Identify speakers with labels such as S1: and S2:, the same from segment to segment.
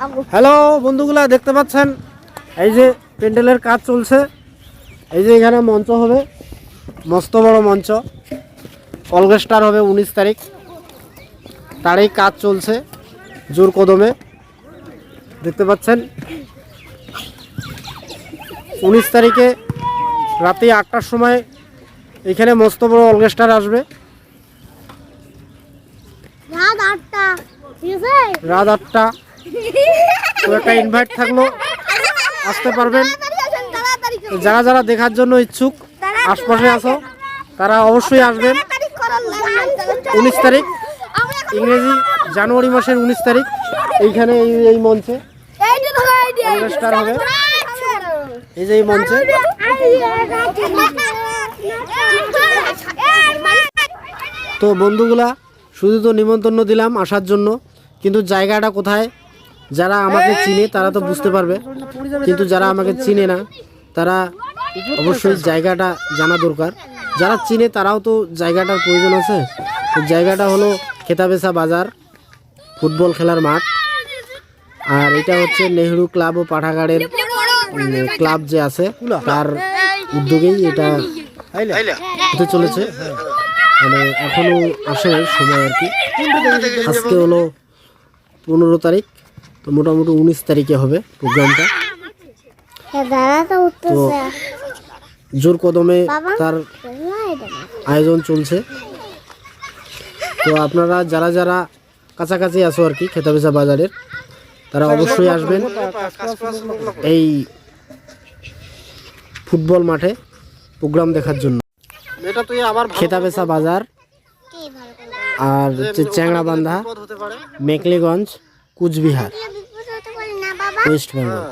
S1: Hello বন্ধুগুলা দেখতে পাচ্ছেন? এই যে প্যান্ডেলের কাজ চলছে। এই যে এখানে মঞ্চ হবে। মস্ত বড় মঞ্চ। অলগেস্টার হবে উনিশ তারিখ। তারই কাজ চলছে জোর কদমে। দেখতে পাচ্ছেন? উনিশ তারিখে রাতে আটটার সময় এখানে মস্ত বড় অলগেস্টার আসবে।
S2: রাত আটটা।
S1: রাত আটটা। তো একটা ইনভাইট থাকল আসতে পারবেন যারা যারা দেখার জন্য ইচ্ছুক, আশপাশে আসো তারা অবশ্যই আসবেন। উনিশ তারিখ, ইংরেজি, জানুয়ারি মাসের উনিশ তারিখ, এইখানে এই মঞ্চে। অনুষ্ঠান হবে এই যে এই মঞ্চে তো বন্ধুগুলা, শুধু তো নিমন্ত্রণ দিলাম আসার জন্য, কিন্তু জায়গাটা কোথায় যারা আমাকে চিনে তারা তো বুঝতে পারবে। কিন্তু যারা আমাকে চিনে না তারা অবশ্যই জায়গাটা জানা দরকার। যারা চিনে তারাও তো জায়গাটার প্রয়োজন আছে। জায়গাটা হলো খেতাবেসা বাজার ফুটবল খেলার মাঠ। আর এটা হচ্ছে নেহরু ক্লাব ও পাঠাগাড়ের ক্লাব যে আছে তার উদ্যোগেই এটা হতে চলেছে। মানে এখনও আসে সময় আর কি। আজকে হলো পনেরো তারিখ। তো মোটামুটি উনিশ তারিখে হবে প্রোগ্রামটা।
S2: তো
S1: তো জোর কদমে তার আয়োজন চলছে। তো আপনারা যারা যারা কাছাকাছি আসো আর কি খেতাবেচা বাজারের তারা অবশ্যই আসবেন। এই ফুটবল মাঠে প্রোগ্রাম দেখার জন্য। খেতাবেচা বাজার আর হচ্ছে চ্যাংড়াবান্ধা মেকলিগঞ্জ কুচবিহার। ওয়েস্ট বেঙ্গল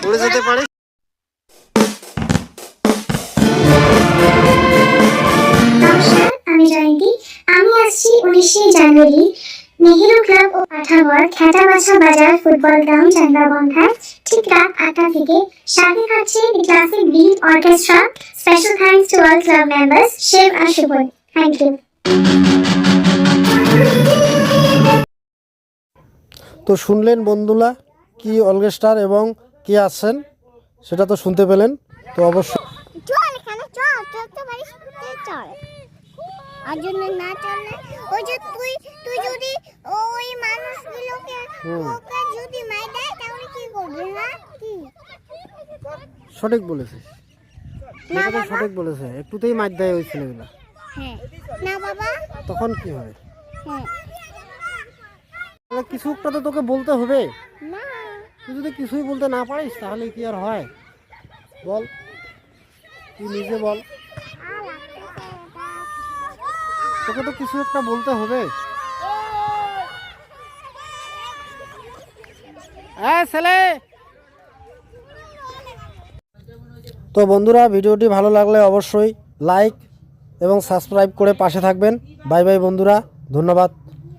S3: পড়ে যেতে পারে।
S4: আমি জয়ন্তী। আমি আসছি উনিশে জানুয়ারি নেহেরু ক্লাব ও পাঠাগড় খেতাবাছা বাজার ফুটবল গ্রাউন্ড চন্দ্রবন্ধায় ঠিক রাত আটটা থেকে সাথে থাকছে classic beat orchestra special thanks to all club members Shiv R Shubhan thank you
S1: তো শুনলেন বন্ধুরা কি অলগেস্টার এবং কে আসছেন সেটা তো শুনতে পেলেন তো অবশ্যই।
S2: চল এখানে চল চলতে পারিস ঘুরতে চল। আর জন্য না চললে ওই যে তুই তুই যদি ওই মানুষগুলোকে ওকে যদি মাই দেয় তাহলে কি করবি না কি?
S1: সঠিক সঠিক বলেছে। একটুতেই মার দেয় ওই ছেলেগুলো।
S2: হ্যাঁ। না বাবা।
S1: তখন কি হয়
S2: হ্যাঁ।
S1: তাহলে কিছু একটা তো তোকে বলতে হবে।
S2: না।
S1: তুই যদি কিছুই বলতে না পারিস তাহলে কি আর হয়? বল। তুই নিজে বল। তোকে তো কিছু একটা বলতে হবে। হ্যাঁ ছেলে! তো বন্ধুরা ভিডিওটি ভালো লাগলে অবশ্যই লাইক এবং সাবস্ক্রাইব করে পাশে থাকবেন। বাই বাই বন্ধুরা ধন্যবাদ।